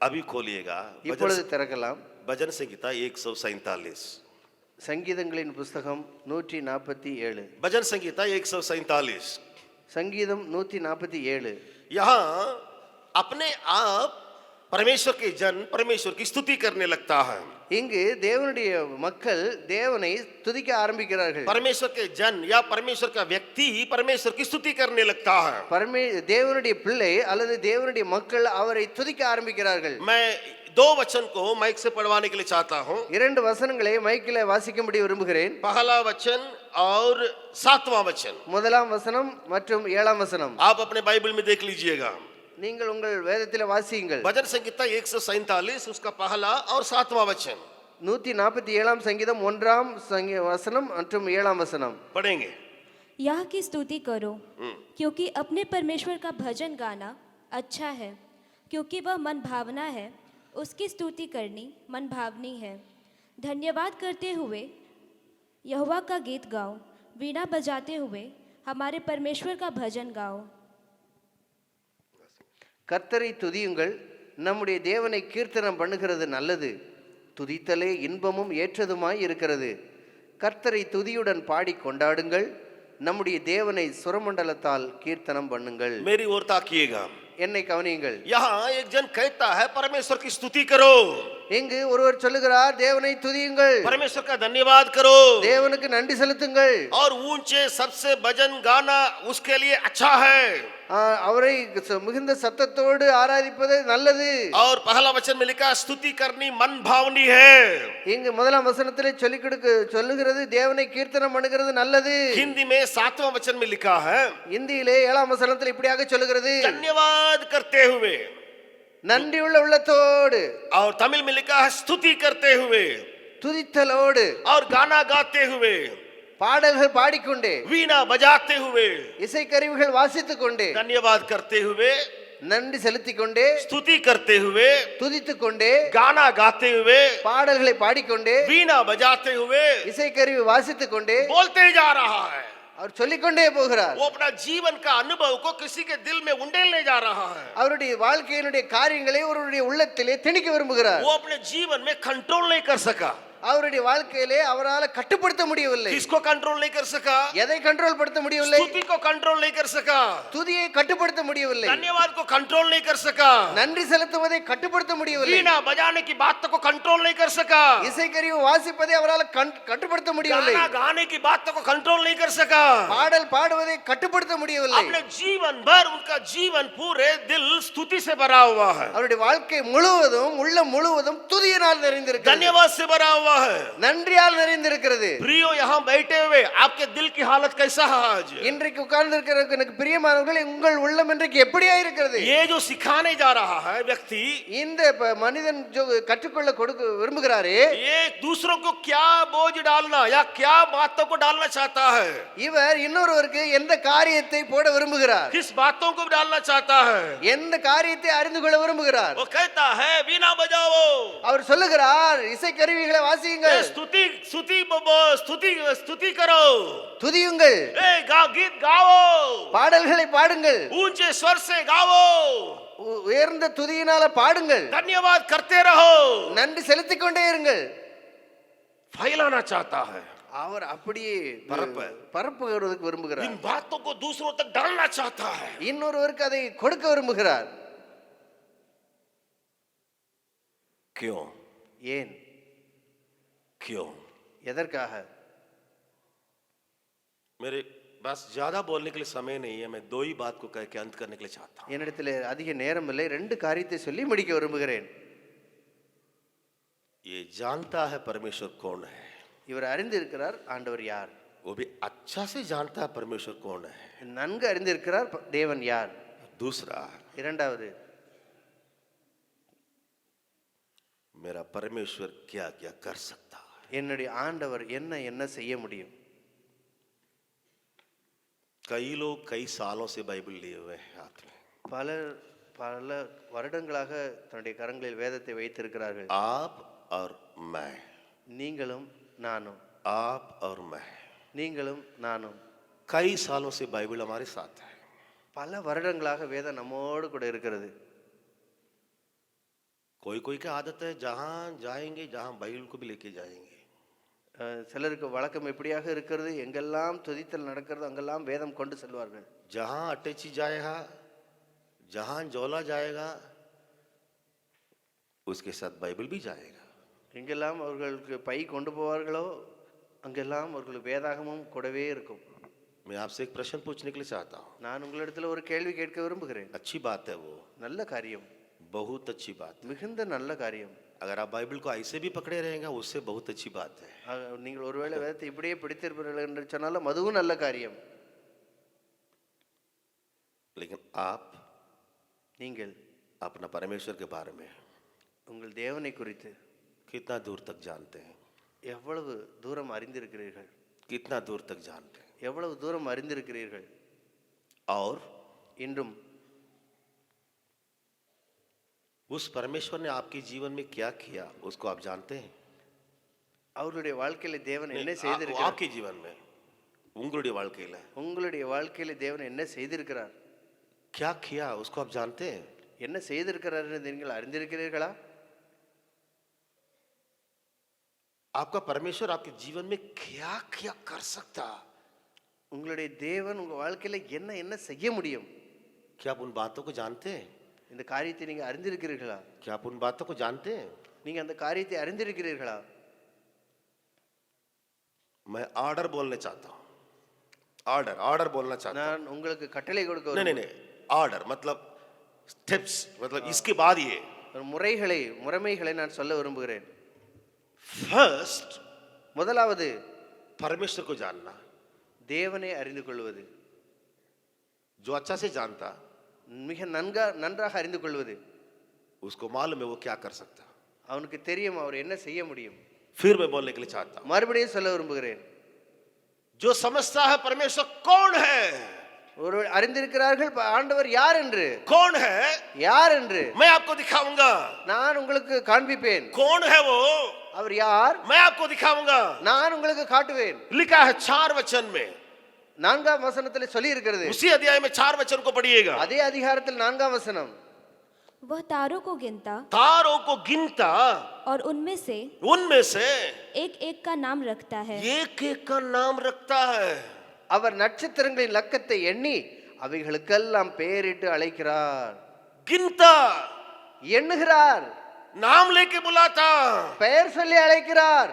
अभी खोलिएगा இப்பொழுது திறக்கலாம் भजन संगीता एक सौ सैतालीस சங்கீதங்களின் புஸ்தகம் நூற்றி நாற்பத்தி ஏழு भजन संगीता एक सौ सैतालीस சங்கீதம் நூற்றி நாற்பத்தி ஏழு यहाँ अपने आप परमेश्वर के जन परमेश्वर की स्तुति करने लगता है இங்கு தேவனுடைய மக்கள் தேவனை துதிக்க ஆரம்பிக்கிறார்கள் परमेश्वर के जन या परमेश्वर का व्यक्ति ही परमेश्वर की स्तुति करने लगता है பரமே தேவனுடைய பிள்ளை அல்லது தேவனுடைய மக்கள் அவரை துதிக்க ஆரம்பிக்கிறார்கள் मैं दो वचन को माइक से पढ़वाने के लिए चाहता हूँ இரண்டு வசனங்களை மைக்கில் வாசிக்கும்படி விரும்புகிறேன் पहला वचन और सातवां वचन முதலாம் வசனம் மற்றும் ஏழாம் வசனம் आप अपने बाइबल में देख लीजिएगा நீங்கள் உங்கள் வேதத்தில் வாசியுங்கள் भजन संगीता एक सौ सैतालीस उसका पहला और सातवां वचन நூற்றி நாற்பத்தி ஏழாம் சங்கீதம் ஒன்றாம் சங்கி வசனம் மற்றும் ஏழாம் வசனம் पढ़ेंगे यह की स्तुति करो क्योंकि अपने परमेश्वर का भजन गाना अच्छा है क्योंकि वह मन भावना है उसकी स्तुति करनी मन भावनी है धन्यवाद करते हुए यहोवा का गीत गाओ वीणा बजाते हुए हमारे परमेश्वर का भजन गाओ கர்த்தரை துதியுங்கள். நம்முடைய தேவனை கீர்த்தனம் பண்ணுகிறது நல்லது. துதித்தலே இன்பமும் ஏற்றதுமாய் இருக்கிறது. கர்த்தரை துதியுடன் பாடி கொண்டாடுங்கள். நம்முடைய தேவனை சுரமண்டலத்தால் கீர்த்தனம் பண்ணுங்கள். மேரி ஒரு தாக்கியேகா என்னை கவனியுங்கள் यहाँ एक जन कहता है परमेश्वर की स्तुति करो இங்கு ஒருவர் சொல்லுகிறார் தேவனை துதியுங்கள் परमेश्वर का धन्यवाद करो தேவனுக்கு நன்றி செலுத்துங்கள் और ऊंचे सबसे भजन गाना उसके लिए अच्छा है ஆ, அவரை ச- மிகுந்த சத்தத்தோடு ஆராதிப்பது நல்லது और पहला वचन में लिखा स्तुति करनी मन भावनी है இங்கு முதலாம் வசனத்திலே சொல்லிக் கொடுக்க சொல்லுகிறது தேவனை கீர்த்தனம் பண்ணுகிறது நல்லது हिंदी में सातवां वचन में लिखा है இந்தியிலே ஏழாம் வசனத்தில் இப்படியாக சொல்லுகிறது धन्यवाद करते हुए நன்றியுள்ள உள்ளத்தோடு और तमिल में लिखा है स्तुति करते हुए துதித்தலோடு और गाना गाते हुए பாடல்கள் பாடிக்கொண்டே वीणा बजाते हुए இசைக்கருவிகள் வாசித்துக் கொண்டே धन्यवाद करते हुए நன்றி செலுத்திக் கொண்டே स्तुति करते हुए துதித்துக் கொண்டே गाना गाते हुए பாடல்களை பாடிக்கொண்டே वीणा बजाते हुए இசைக்கருவி வாசித்துக் கொண்டே बोलते जा रहा है அவர் சொல்லிக்கொண்டே போகிறார் वो अपना जीवन का अनुभव को किसी के दिल में उंडेलने जा रहा है அவருடைய வாழ்க்கையினுடைய காரியங்களை அவருடைய உள்ளத்திலே திணிக்க விரும்புகிறார் वो अपने जीवन में कंट्रोल नहीं कर सका அவருடைய வாழ்க்கையிலே அவரால் கட்டுப்படுத்த முடியவில்லை किसको कंट्रोल नहीं कर सका எதை கண்ட்ரோல் படுத்த முடியவில்லை स्तुति को कंट्रोल नहीं कर सका துதியை கட்டுப்படுத்த முடியவில்லை धन्यवाद को कंट्रोल नहीं कर सका நன்றி செலுத்துவதை கட்டுப்படுத்த முடியவில்லை वीणा बजाने की बात को कंट्रोल नहीं कर सका இசைக்கருவி வாசிப்பதை அவரால் கண்- கட்டுப்படுத்த முடியவில்லை गाना गाने की बात को कंट्रोल नहीं कर सका பாடல் பாடுவதை கட்டுப்படுத்த முடியவில்லை अपने जीवन भर उनका जीवन पूरे दिल स्तुति से भरा हुआ है அவருடைய வாழ்க்கை முழுவதும் உள்ள முழுவதும் துதியினால் நிறைந்திருக்கிறது धन्यवाद से भरा हुआ है நன்றியால் நிறைந்திருக்கிறது प्रियो यहाँ बैठे हुए आपके दिल की हालत कैसा है आज இன்றைக்கு உட்கார்ந்து இருக்கிற எனக்கு பிரியமானவர்கள் உங்கள் உள்ளம் இன்றைக்கு எப்படியா இருக்கிறது ये जो सिखाने जा रहा है व्यक्ति இந்த ப- மனிதன் जो கற்றுக்கொள்ள கொடுக்க விரும்புகிறாரே ये दूसरों को क्या बोझ डालना या क्या बातों को डालना चाहता है இவர் இன்னொருவருக்கு எந்த காரியத்தை போட விரும்புகிறார் किस बातों को डालना चाहता है எந்த காரியத்தை அறிந்து கொள்ள விரும்புகிறார் वो कहता है वीणा बजाओ அவர் சொல்லுகிறார் இசை கருவிகளை வாசியுங்கள் ए, स्तुति स्तुति ब- ब- स्तुति स्तुति करो துதியுங்கள் ए गा गीत गाओ பாடல்களை பாடுங்கள் ऊंचे स्वर से गाओ உ- உயர்ந்த துதியினால பாடுங்கள் धन्यवाद करते रहो நன்றி செலுத்திக் கொண்டே இருங்கள் फैलाना चाहता है அவர் அப்படியே பரப்ப. பரப்புகிறதுக்கு इन விரும்புகிறார் बातों को दूसरों तक डालना चाहता है இன்னொருவருக்கு அதை கொடுக்க விரும்புகிறார் क्यों ஏன் क्यों எதற்காக मेरे बस ज्यादा बोलने के लिए समय नहीं है मैं दो ही बात को कह के अंत करने के लिए चाहता हूं என்னிடத்தில் அதிக நேரம் இல்லை ரெண்டு காரியத்தை சொல்லி முடிக்க விரும்புகிறேன் ये जानता है परमेश्वर कौन है இவர் அறிந்திருக்கிறார் ஆண்டவர் யார் वो भी अच्छा से जानता है परमेश्वर कौन है நன்கு அறிந்திருக்கிறார் ப- தேவன் யார் दूसरा இரண்டாவது मेरा परमेश्वर क्या क्या कर सकता है என்னுடைய ஆண்டவர் என்ன என்ன செய்ய முடியும் कई लोग कई सालों से बाइबल लिए हुए हैं हाथ में பலர் பல வருடங்களாக தன்னுடைய கரங்களில் வேதத்தை வைத்திருக்கிறார்கள் आप और मैं நீங்களும் நானும் आप और मैं நீங்களும் நானும் कई सालों से बाइबल हमारे साथ है பல வருடங்களாக வேதம் நம்மோடு கூட இருக்கிறது कोई कोई की आदत है जहां जाएंगे जहां बाइबल को भी लेके जाएंगे அஹ், சிலருக்கு வழக்கம் எப்படியாக இருக்கிறது எங்கெல்லாம் துதித்தல் நடக்கிறதோ அங்கெல்லாம் வேதம் கொண்டு செல்வார்கள் जहां अटैची जाएगा जहां जोला जाएगा उसके साथ बाइबल भी जाएगा எங்கெல்லாம் அவர்களுக்கு பை கொண்டு போவார்களோ அங்கெல்லாம் அவர்களுக்கு வேதாகமும் கூடவே இருக்கும் मैं आपसे एक प्रश्न पूछने के लिए चाहता हूँ நான் உங்களிடத்துல ஒரு கேள்வி கேட்க விரும்புகிறேன் अच्छी बात है वो நல்ல காரியம் बहुत अच्छी बात மிகுந்த நல்ல காரியம் अगर आप बाइबल को ऐसे भी पकड़े रहेंगे उससे बहुत अच्छी बात है அஹ், நீங்கள் ஒருவேளை வேதத்தை இப்படியே பிடித்திருப்பீர்கள் என்று சொன்னாலும் அதுவும் நல்ல காரியம் लेकिन आप நீங்கள் अपना परमेश्वर के बारे में உங்கள் தேவனை குறித்து कितना दूर तक जानते हैं எவ்வளவு தூரம் அறிந்திருக்கிறீர்கள் कितना दूर तक जानते हैं எவ்வளவு தூரம் அறிந்திருக்கிறீர்கள் और இன்றும் उस परमेश्वर ने आपके जीवन में क्या किया उसको आप जानते हैं அவர்களுடைய வாழ்க்கையில தேவன் என்ன नहीं, आ- செய்திருக்கிறார் आपके जीवन में உங்களுடைய வாழ்க்கையில உங்களுடைய வாழ்க்கையில தேவன் என்ன செய்திருக்கிறார் क्या किया उसको आप जानते हैं என்ன செய்திருக்கிறார் என்று நீங்கள் அறிந்திருக்கிறீர்களா आपका परमेश्वर आपके जीवन में क्या क्या कर सकता உங்களுடைய தேவன் உங்க வாழ்க்கையில என்ன என்ன செய்ய முடியும் क्या आप उन बातों को जानते हैं இந்த காரியத்தை நீங்க அறிந்திருக்கிறீர்களா क्या आप उन बातों को जानते हैं நீங்க அந்த காரியத்தை அறிந்திருக்கிறீர்களா मैं ऑर्डर बोलने चाहता हूँ ऑर्डर ऑर्डर बोलना चाहता நான் உங்களுக்கு கட்டளை கொடுக்க हूँ नहीं नहीं नहीं ऑर्डर मतलब स्टेप्स मतलब इसके बाद ये ஒரு முறைகளை முறைமைகளை நான் சொல்ல விரும்புகிறேன் फर्स्ट முதலாவது परमेश्वर को जानना தேவனை அறிந்து கொள்வது जो अच्छा से जानता மிக நன்கா நன்றாக அறிந்து கொள்வது उसको मालूम है वो क्या कर सकता அவனுக்கு தெரியும் அவர் என்ன செய்ய முடியும் फिर मैं बोलने के लिए चाहता हूँ மறுபடியும் சொல்ல விரும்புகிறேன் जो समझता है परमेश्वर कौन है ஒரு அறிந்திருக்கிறார்கள் ப- ஆண்டவர் யார் என்று कौन है யார் என்று मैं आपको दिखाऊंगा நான் உங்களுக்கு காண்பிப்பேன் कौन है वो அவர் யார் मैं आपको दिखाऊंगा நான் உங்களுக்கு காட்டுவேன் लिखा है चार वचन में நான்காம் வசனத்தில் சொல்லி இருக்கிறது उसी अध्याय में चार वचन को पढ़िएगा அதே அதிகாரத்தில் நான்காம் வசனம் वह तारों को गिनता तारों को गिनता और उनमें से उनमें से एक एक का नाम रखता है एक एक का नाम रखता है அவர் நட்சத்திரங்களின் லக்கத்தை எண்ணி அவைகளுக்கெல்லாம் பெயரிட்டு அழைக்கிறார் गिनता எண்ணுகிறார் नाम लेके बुलाता பெயர் சொல்லி அழைக்கிறார்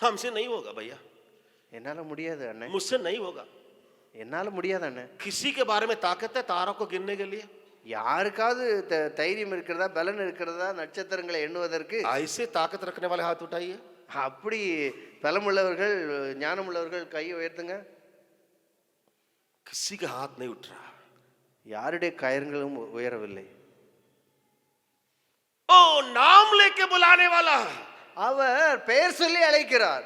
हमसे नहीं होगा भैया என்னால முடியாது அண்ணன் मुझसे नहीं होगा என்னால முடியாது அண்ணன் किसी के बारे में ताकत है तारों को गिनने के लिए யாருக்காவது த- தைரியம் இருக்கிறதா பலன் இருக்கிறதா நட்சத்திரங்களை எண்ணுவதற்கு ऐसे ताकत रखने वाले हाथ उठाइए அப்படி பலமுள்ளவர்கள் ஞானமுள்ளவர்கள் கையை உயர்த்துங்க किसी का हाथ नहीं उठ रहा யாருடைய கயர்களும் உயரவில்லை ओ नाम लेके बुलाने वाला அவர் பெயர் சொல்லி அழைக்கிறார்.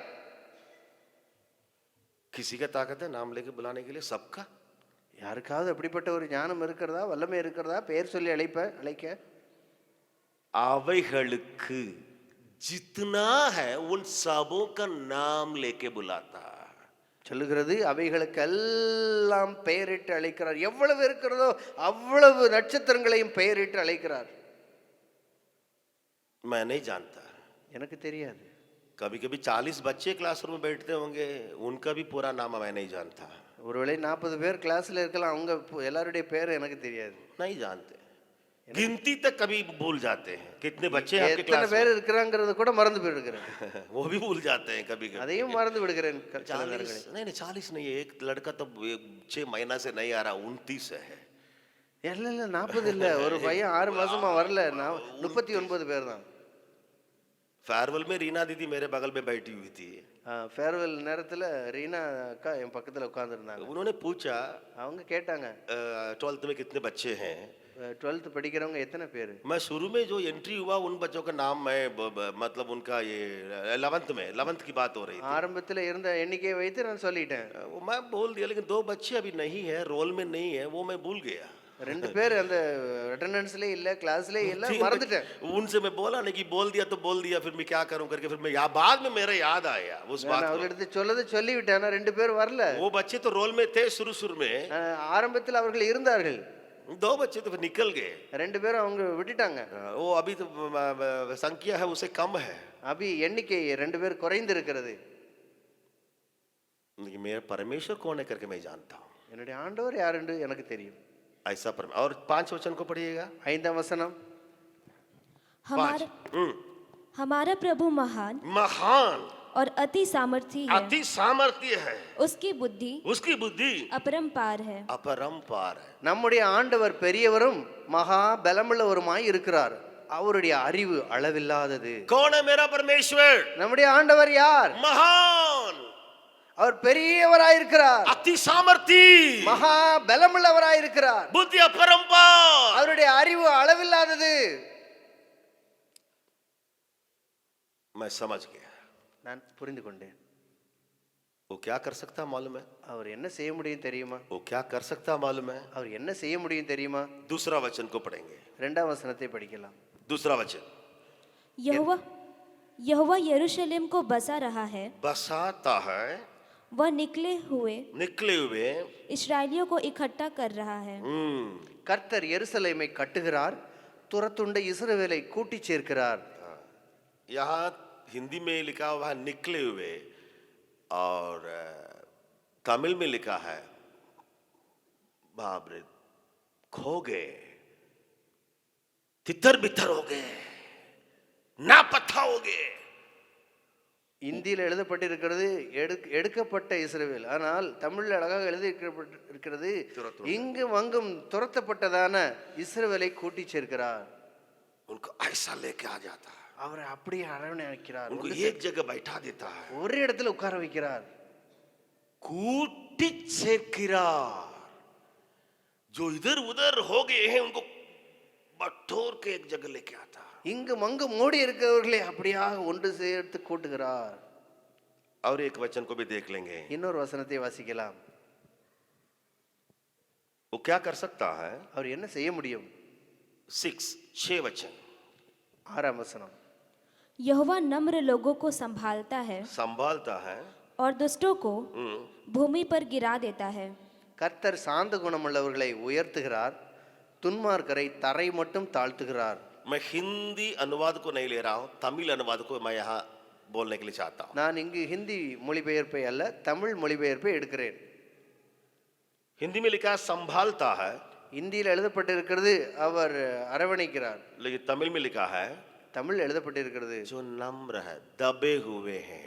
கிசிக தாக்கத்தை நாமளுக்கு புலானைகளே சப்கா? யாருக்காவது அப்படிப்பட்ட ஒரு ஞானம் இருக்கிறதா வல்லமை இருக்கிறதா பெயர் சொல்லி அழைப்ப அழைக்க? அவைகளுக்கு ஜித்னா உன் उन सबों का नाम लेके बुलाता சொல்லுகிறது பெயரிட்டு அழைக்கிறார். எவ்வளவு இருக்கிறதோ அவ்வளவு நட்சத்திரங்களையும் பெயரிட்டு அழைக்கிறார். मैं नहीं எனக்கு தெரியாது कभी कभी चालीस बच्चे क्लासरूम में बैठते होंगे उनका भी पूरा नाम मैं नहीं जानता ஒருவேளை நாற்பது பேர் கிளாஸ்ல இருக்கலாம் அவங்க பு- எல்லாருடைய பேர் எனக்கு தெரியாது नहीं जानते गिनती तक कभी भूल जाते हैं कितने बच्चे हैं आपके எத்தனை क्लास பேர் இருக்கிறாங்கிறத கூட மறந்து போயிருக்கிறேன் में? वो भी भूल जाते हैं कभी कभी அதையும் மறந்து விடுகிறேன் க- சில चालीस நேரங்களில். नहीं नहीं चालीस नहीं है एक लड़का तो एक छह महीना से नहीं आ रहा उनतीस है இல்ல இல்ல நாற்பது இல்ல ஒரு பையன் ஆறு மாசமா வரல நான் முப்பத்தி ஒன்பது பேர் தான் फेयरवेल में रीना दीदी मेरे बगल में बैठी हुई थी ஃபேர்வெல் நேரத்துல ரீனா அக்கா என் பக்கத்துல உட்காந்துருந்தாங்க उन्होंने पूछा அவங்க கேட்டாங்க ट्वेल्थ में कितने बच्चे हैं டுவெல்த் படிக்கிறவங்க எத்தனை பேர் मैं शुरू में जो एंट्री हुआ उन बच्चों का नाम मैं ब- ब- मतलब उनका ये इलेवंथ में इलेवंथ की बात हो रही थी ஆரம்பத்துல இருந்த எண்ணிக்கையை வைத்து நான் சொல்லிட்டேன் वो मैं बोल दिया लेकिन दो बच्चे अभी नहीं है रोल में नहीं है वो मैं भूल गया ரெண்டு பேர் அந்த அட்டெண்டன்ஸ்லயே இல்ல கிளாஸ்லயே இல்ல तीन மறந்துட்டேன் बच्चे- उनसे मैं बोला नहीं कि बोल दिया तो बोल दिया फिर मैं क्या करूं करके फिर मैं या, बाद में मेरे याद आया उस நான் बात को அவர்கிட்ட சொல்லதை சொல்லிவிட்டேன் ஆனா ரெண்டு பேர் வரல वो बच्चे तो रोल में थे शुरू शुरू में அஹ், ஆரம்பத்தில் அவர்கள் இருந்தார்கள் दो बच्चे तो फिर निकल गए ரெண்டு பேரும் அவங்க விட்டுட்டாங்க वो अभी तो म- म- संख्या है उसे कम है அபி எண்ணிக்கை ரெண்டு பேர் குறைந்து இருக்கிறது लेकिन मेरा परमेश्वर कौन है करके मैं जानता हूँ என்னுடைய ஆண்டவர் யாருன்னு எனக்கு தெரியும் ऐसा परम और पांच वचन को पढ़िएगा ஐந்தாம் வசனம் पांच हमारा हम्म, हमारा प्रभु महान महान और अति सामर्थी है अति सामर्थ्य है उसकी बुद्धि उसकी बुद्धि अपरंपार है अपरंपार है நம்முடைய ஆண்டவர் பெரியவரும் மகா பலமுள்ளவருமாய் இருக்கிறார் அவருடைய அறிவு அளவில்லாதது कौन है मेरा परमेश्वर நம்முடைய ஆண்டவர் யார் महान அவர் பெரியவராய் இருக்கிறார் அதி சாமர்த்தி. மகா பலமுள்ளவராய் இருக்கிறார் புத்தி அபரம்பா அவருடைய அறிவு அளவில்லாதது. मैं நான் புரிந்து கொண்டேன் वो क्या कर सकता मालूम அவர் என்ன செய்ய முடியும் தெரியுமா? वो क्या कर सकता मालूम அவர் என்ன செய்ய முடியும் தெரியுமா? दूसरा वचन को पढ़ेंगे வசனத்தை படிக்கலாம். दूसरा वचन यहोवा यहोवा यरूशलेम को बसा रहा है बसाता है वह निकले हुए निकले हुए इसराइलियों को इकट्ठा कर रहा है हम्म கர்த்தர் எருசலேமை கட்டுகிறார் துரத்துண்ட இஸ்ரவேலை கூட்டிச் சேர்க்கிறார் यहाँ हिंदी में लिखा हुआ है निकले हुए और अ, तमिल में लिखा है बाप रे खो गए तितर बितर हो गए नापता हो गए இந்தியில் எழுதப்பட்டிருக்கிறது எடு எடுக்கப்பட்ட இஸ்ரவேல் ஆனால் தமிழில் அழகாக எழுதி இருக்கிறது துரத்துண்ட. இங்கும் அங்கும் துரத்தப்பட்டதான இஸ்ரவேலை கூட்டிச் சேர்க்கிறார் उनको ऐसा लेके आ जाता है அவரை அப்படியே அரவணைக்கிறார் उनको ஒரு- एक जगह बैठा देता है ஒரு இடத்துல உட்கார வைக்கிறார் कूटी சேர்க்கிறார் जो इधर उधर हो गए हैं उनको बटोर के एक जगह लेके आता है இங்கும் அங்கும் மூடி இருக்கிறவர்களை அப்படியாக ஒன்று சேர்த்து கூட்டுகிறார் और एक वचन को भी देख लेंगे இன்னொரு வசனத்தை வாசிக்கலாம் वो क्या कर सकता है அவர் என்ன செய்ய முடியும் सिक्स छह वचन ஆறாம் வசனம் यहोवा नम्र लोगों को संभालता है संभालता है और दुष्टों को हम्म, भूमि पर गिरा देता है கர்த்தர் சாந்த குணமுள்ளவர்களை உயர்த்துகிறார் துன்மார்க்கரை தரை மட்டும் தாழ்த்துகிறார் मैं हिंदी अनुवाद को नहीं ले रहा हूँ तमिल अनुवाद को मैं यहाँ बोलने के लिए चाहता हूँ நான் இங்கு ஹிந்தி மொழிபெயர்ப்பை அல்ல தமிழ் மொழிபெயர்ப்பை எடுக்கிறேன் हिंदी में लिखा है संभालता है இந்தியில் எழுதப்பட்டிருக்கிறது அவர் அரவணைக்கிறார் लेकिन तमिल में लिखा है தமிழ் எழுதப்பட்டிருக்கிறது जो नम्र है दबे हुए हैं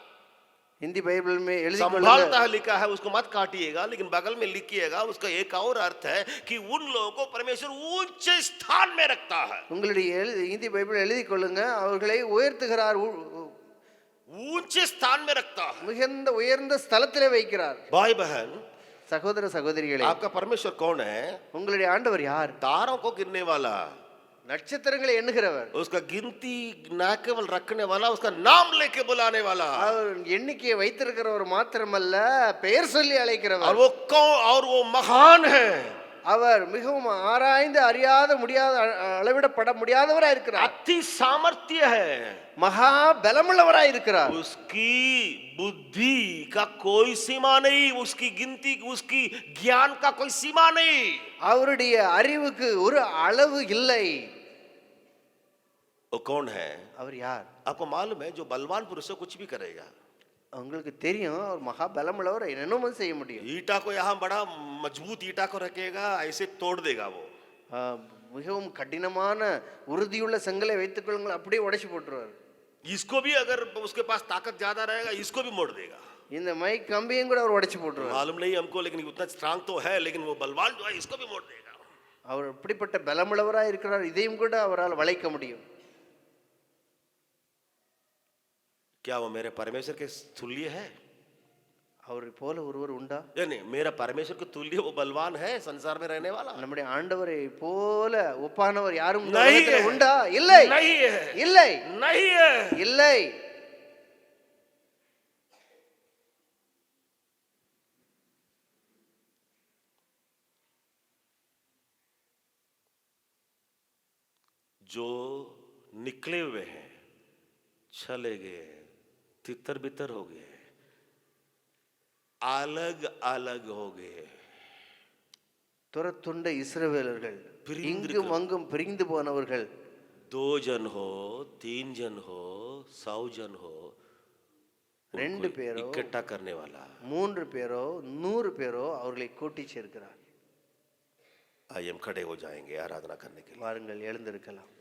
ஹிந்தி பைபிள் में எழுதி संभालता है लिखा है उसको मत काटिएगा लेकिन बगल में लिखिएगा उसका एक और अर्थ है कि उन लोगों को परमेश्वर ऊंचे स्थान में रखता है உங்களுடைய எழுதி ஹிந்தி பைபிள் எழுதி கொள்ளுங்க அவர்களை உயர்த்துகிறார் உ- உ- ऊंचे स्थान में रखता है மிகுந்த உயர்ந்த ஸ்தலத்திலே வைக்கிறார் भाई बहन சகோதர சகோதரிகளே आपका परमेश्वर कौन है உங்களுடைய ஆண்டவர் யார் तारों को गिनने वाला நட்சத்திரங்களை எண்ணுகிறவர் उसका गिनती ना केवल रखने वाला उसका नाम लेके बुलाने वाला அவர் எண்ணிக்கையை வைத்திருக்கிறவர் மாத்திரமல்ல பெயர் சொல்லி और அழைக்கிறவர் वो कौन और वो महान है அவர் மிகவும் ஆராய்ந்து அறியாத முடியாத அ- அளவிடப்பட முடியாதவராய் இருக்கிறார் अति सामर्थ्य है மகா பலமுள்ளவராய் இருக்கிறார் उसकी बुद्धि का कोई सीमा नहीं उसकी गिनती उसकी ज्ञान का कोई सीमा नहीं அவருடைய அறிவுக்கு ஒரு அளவு இல்லை वो कौन है அவர் யார் आपको मालूम है जो बलवान पुरुष है कुछ भी करेगा உங்களுக்கு தெரியும் அவர் மகா பலமுள்ளவர் என்னென்னமோ செய்ய முடியும் ईटा को यहाँ बड़ा मजबूत ईटा को रखेगा ऐसे तोड़ देगा वो ஆ, மிகவும் கடினமான உறுதியுள்ள செங்கலை வைத்துக் கொள்ளுங்கள் அப்படியே உடைச்சு போட்டுருவார் इसको भी अगर उसके पास ताकत ज्यादा रहेगा इसको भी मोड़ देगा இந்த மைக் கம்பியும் கூட அவர் உடைச்சு போட்டுருவார் मालूम नहीं हमको लेकिन उतना स्ट्रांग तो है लेकिन वो बलवान जो है इसको भी मोड़ देगा அவர் எப்படிப்பட்ட பலமுள்ளவராக இருக்கிறார் இதையும் கூட அவரால் வளைக்க முடியும் क्या वो मेरे परमेश्वर के तुल्य है அவர் போல ஒருவர் உண்டா மேர பரமேஸ்வருக்கு துல்லிய பல்வான் ஹே சன்சார் மே ரஹனே வாலா நம்முடைய ஆண்டவரை போல ஒப்பானவர் யாரும் உண்டா இல்லை இல்லை இல்லை जो निकले हुए हैं चले गए हैं तितर बितर हो गए अलग अलग हो गए துரத்துண்ட இஸ்ரவேலர்கள் பிரிந்திருக்கிறது. இங்கும் அங்கும் பிரிந்து போனவர்கள் दो जन हो तीन जन हो सौ जन हो ரெண்டு उनको பேரோ इकट्ठा करने वाला மூன்று பேரோ நூறு பேரோ அவர்களை கூட்டி சேர்க்கிறார் आइए हम खड़े हो जाएंगे आराधना करने के लिए வாருங்கள் எழுந்திருக்கலாம்